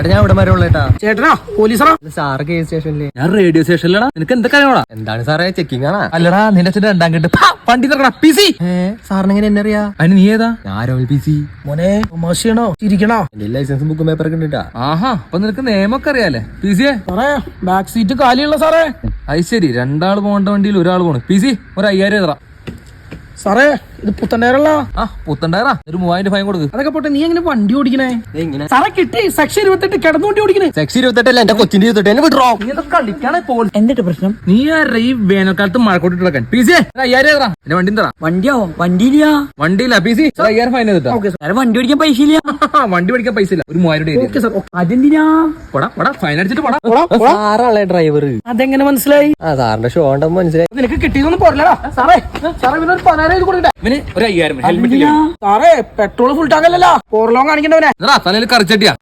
ചേട്ടാ ഞാൻ ഇവിടെ വരെ ഉള്ളേട്ടാ ചേട്ടനാ പോലീസറാ? സാറ് കേസ് സ്റ്റേഷനിലെ. ഞാൻ റേഡിയോ സ്റ്റേഷനിലടാ. നിനക്ക് എന്തൊക്കെ അറിയണോടാ എന്താണ് സാറേ ചെക്കിംഗ് ആണാ? അല്ലടാ നിന്റെ അച്ഛൻ രണ്ടാം കെട്ട്. ഫാ, വണ്ടി തുറക്കടാ പി സി ഏ സാറിന് എങ്ങനെ എന്നെ അറിയാ? അതിന് നീ ഏതാ? ഞാൻ രോഹിൽ പി സി മോനെ തമാശ ചെയ്യണോ ചിരിക്കണോ എന്റെ ലൈസൻസും ബുക്കും പേപ്പറൊക്കെ ഉണ്ടാ ആഹാ അപ്പൊ നിനക്ക് നിയമൊക്കെ അറിയാലേ. പി സിയെ സാറേ ബാക്ക് സീറ്റ് കാലിയുള്ള സാറേ. അത് ശരി രണ്ടാൾ പോകേണ്ട വണ്ടിയിൽ ഒരാൾ പോണു. പി സി ഒരു അയ്യായിരം എത്ര സാറേ ഇത് പുത്തണ്ടേരല്ല ആ പുത്തണ്ടായിരാ ഒരു മൂവായിരം ഫൈൻ കൊടുക്ക്. അതൊക്കെ പോട്ടെ നീ എങ്ങനെ വണ്ടി ഓടിക്കണേ? ഇങ്ങനെ. സാറേ കിട്ടി. സെക്ഷൻ ഇരുപത്തെട്ട് കിടന്നു വണ്ടി ഓടിക്കണേ. സെക്സ് അല്ല എന്റെ കൊച്ചിന്റെ ഇരുപത്തെട്ട് എന്നെ വിട്ടോ നീ എന്തൊക്കെ കളിക്കാണെ പോൾ? എന്തിട്ട് പ്രശ്നം? നീ ആരുടെ ഈ വേനൽക്കാലത്ത് മഴക്കോട്ട് കിടക്കാൻ പി സി അയ്യായിരം തരാം. എന്റെ വണ്ടി തരാ. വണ്ടിയാവും. വണ്ടിയില്ല. വണ്ടിയില്ല പി സി അയ്യായിരം ഫൈൻ ചെയ്തിട്ടാ വണ്ടി ഓടിക്കാൻ പൈസ ഇല്ല വണ്ടി ഓടിക്കാൻ പൈസ ഇല്ല. ഒരു മൂവായിരം രൂപ ഓക്കെ സാർ. അതെന്തിനാ? പോടാ പോടാ. ഫൈൻ അടിച്ചിട്ട് പോടാ. സാറാണല്ലേ ഡ്രൈവർ അതെങ്ങനെ മനസ്സിലായി? ആ സാറിന്റെ ഷോ ഉണ്ടെന്ന് മനസ്സിലായി. നിനക്ക് കിട്ടിയതൊന്നും പോരല്ലടാ. സാറേ സാറേ ഇവനൊരു പതിനായിരം കൊടുക്കട്ടെ. ഇവന് ഒരു അയ്യായിരം ഹെൽമെറ്റ് ഇല്ല. സാറേ പെട്രോൾ ഫുൾ ടാങ്ക് അല്ലല്ലോ. ഫോർ ലോങ് കാണിക്കണ്ടവനെ തലയിൽ കറിച്ചട്ടിയാ.